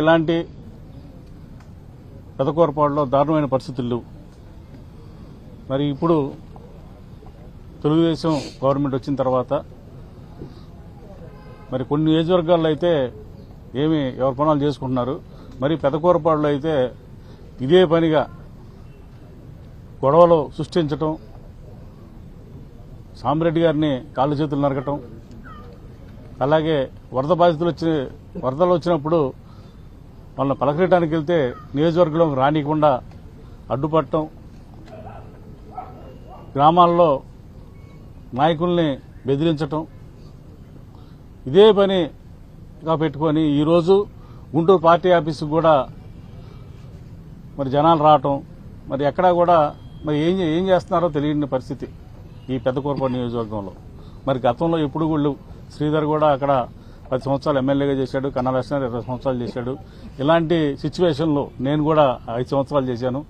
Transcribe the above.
ఇలాంటి పెదకూరపాడులో దారుణమైన పరిస్థితులు మరి ఇప్పుడు తెలుగుదేశం గవర్నమెంట్ వచ్చిన తర్వాత మరి కొన్ని నియోజకవర్గాల్లో అయితే ఏమి ఎవరి పనులు చేసుకుంటున్నారు. మరి పెదకూరపాడులో అయితే ఇదే పనిగా గొడవలు సృష్టించటం సామిరెడ్డి గారిని కాళ్ళు చేతులు నరకటం అలాగే వరద బాధితులు వచ్చి వరదలు వచ్చినప్పుడు వాళ్ళని పలకరించడానికి వెళ్తే నియోజకవర్గంలో రానియకుండా అడ్డుపట్టడం గ్రామాల్లో నాయకుల్ని బెదిరించటం ఇదే పనిగా పెట్టుకొని ఈరోజు గుంటూరు పార్టీ ఆఫీసుకు కూడా మరి జనాలు రావటం మరి ఎక్కడా కూడా మరి ఏం ఏం చేస్తున్నారో తెలియని పరిస్థితి ఈ పెద్ద కోరపాడు నియోజకవర్గంలో. మరి గతంలో ఎప్పుడు కూడా శ్రీధర్ కూడా అక్కడ పది సంవత్సరాలు ఎమ్మెల్యేగా చేశాడు కన్నా లక్ష్మణ్ ఇరవై సంవత్సరాలు చేశాడు. ఇలాంటి సిచ్యువేషన్లో నేను కూడా ఐదు సంవత్సరాలు చేశాను.